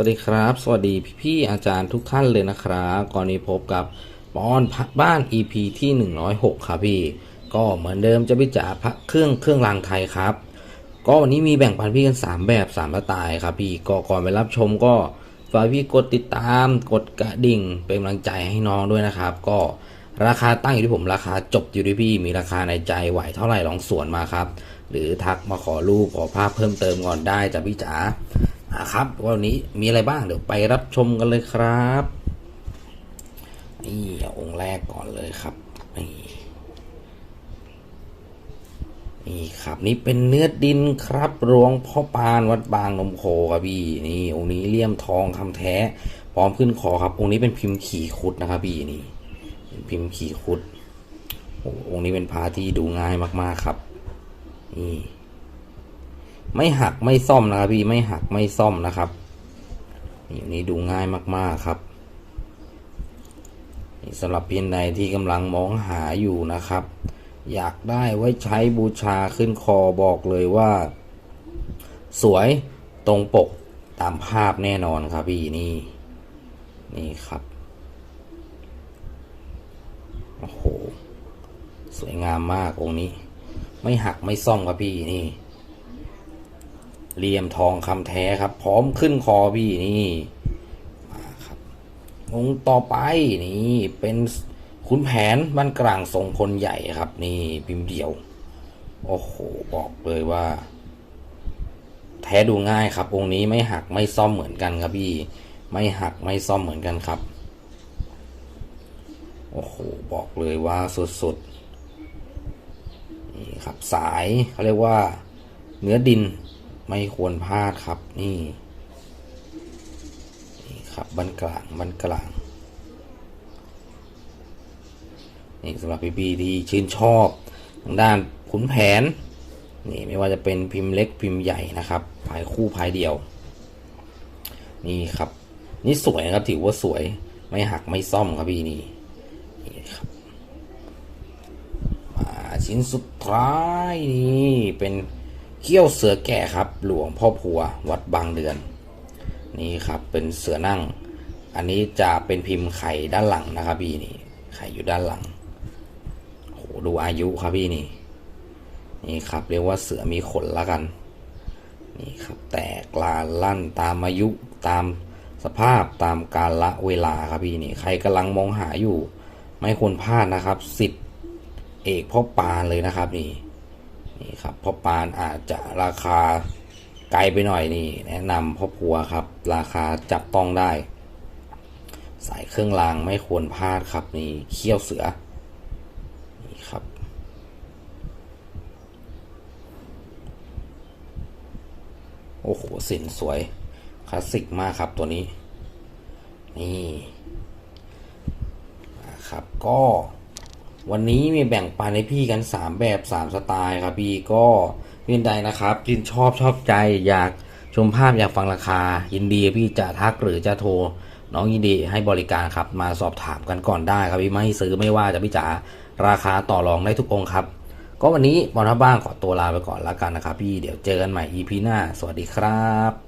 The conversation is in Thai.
วัสดีครับ สวัสดีพี่ๆอาจารย์ทุกท่านเลยนะครับก่อนนี้พบกับปอนพักบ้าน EP ที่ 106 ครับพี่ ก็เหมือนเดิมจะไปจ่าพระเครื่องเครื่องรางไทยครับ ก็วันนี้มีแบ่งปันพี่กัน 3 แบบ3สไตล์ครับพี่ก็ก่อนไปรับชมก็ฝากพี่กดติดตามกดกระดิ่งเป็นกำลังใจให้น้องด้วยนะครับ ก็ราคาตั้งอยู่ที่ผมราคาจบอยู่ที่พี่มีราคาในใจไหวเท่าไหร่ลองสวนมาครับ หรือทักมาขอรูปขอภาพเพิ่มเติมก่อนได้จ้ะพี่จ๋าะครับวันนี้มีอะไรบ้างเดี๋ยวไปรับชมกันเลยครับนี่องค์แรกก่อนเลยครับนี่นี่ครับนี่เป็นเนื้อดินครับหลวงพ่อปานวัดบางนมโคครับพี่นี่องค์นี้เลี่ยมทองคำแท้พร้อมขึ้นคอครับ องค์นี้เป็นพิมพ์ขี่คุดนะครับพี่นี่เป็นพิมพ์ขี่คุดโอ้องค์นี้เป็นพาที่ดูง่ายมากๆครับนี่ ไม่หักไม่ซ่อมนะครับพี่ไม่หักไม่ซ่อมนะครับนี่นี่ดูง่ายมากๆครับนี่สำหรับเพียงใดที่กำลังมองหาอยู่นะครับ อยากได้ไว้ใช้บูชาขึ้นคอบอกเลยว่า สวยตรงปกตามภาพแน่นอนครับพี่นี่ นี่ครับโอ้โหสวยงามมากองค์นี้ ไม่หักไม่ซ่อมครับพี่นี่ เหลี่ยมทองคำแท้ครับ พร้อมขึ้นคอพี่นี่มาครับองค์ต่อไปนี่เป็นขุนแผนบ้านกลางทรงพลใหญ่ครับ นี่พิมพ์เดียว โอ้โหบอกเลยว่า แท้ดูง่ายครับ องค์นี้ไม่หักไม่ซ่อมเหมือนกันครับพี่ ไม่หักไม่ซ่อมเหมือนกันครับ โอ้โหบอกเลยว่าสุดๆนี่ครับสายเขาเรียกว่า เนื้อดิน ไม่ควรพลาดครับนี่นี่ครับบันกลางบันกลางนี่สำหรับพี่ๆที่ชื่นชอบทางด้านขุนแผนนี่ไม่ว่าจะเป็นพิมพ์เล็กพิมพ์ใหญ่นะครับภายคู่ภายเดียว นี่ครับ นี่สวยนะครับถือว่าสวยไม่หักไม่ซ่อมครับพี่นี่นี่ครับมาชิ้นสุดท้ายนี่เป็น เขี้ยวเสือแก่ครับ หลวงพ่อพัววัดบางเดือน นี่ครับเป็นเสือนั่ง อันนี้จะเป็นพิมพ์ไข่ด้านหลังนะครับพี่นี่ไข่อยู่ด้านหลังโหดูอายุครับพี่นี่ นี่ครับเรียกว่าเสือมีขนละกัน นี่ครับแตกลาลั่นตามอายุตามสภาพตามกาลเวลาครับพี่นี่ ใครกำลังมองหาอยู่ ไม่ควรพลาดนะครับสิทธิ์เอกพ่อปานเลยนะครับนี่ นี่ครับพ่อปานอาจจะราคาไกลไปหน่อยนี่ แนะนำพ่อพัวครับ ราคาจับต้องได้ สายเครื่องรางไม่ควรพลาดครับนี่เขี้ยวเสือ นี่ครับ โอ้โหสินสวย คลาสสิกมากครับตัวนี้ นี่นะครับก็ วันนี้มีแบ่งปันให้พี่กัน 3 แบบ 3 สไตล์ครับพี่ก็พี่ใดนะครับยินชอบชอบใจอยากชมภาพอยากฟังราคา ยินดีพี่จะทักหรือจะโทร น้องยินดีให้บริการครับมาสอบถามกันก่อนได้ครับพี่ไม่ซื้อไม่ว่าจะพี่จ๋าราคาต่อรองได้ทุกองค์ครับ ก็วันนี้บอลทับบ้างขอตัวลาไปก่อนแล้วกันนะครับพี่เดี๋ยวเจอกันใหม่ EP หน้า สวัสดีครับ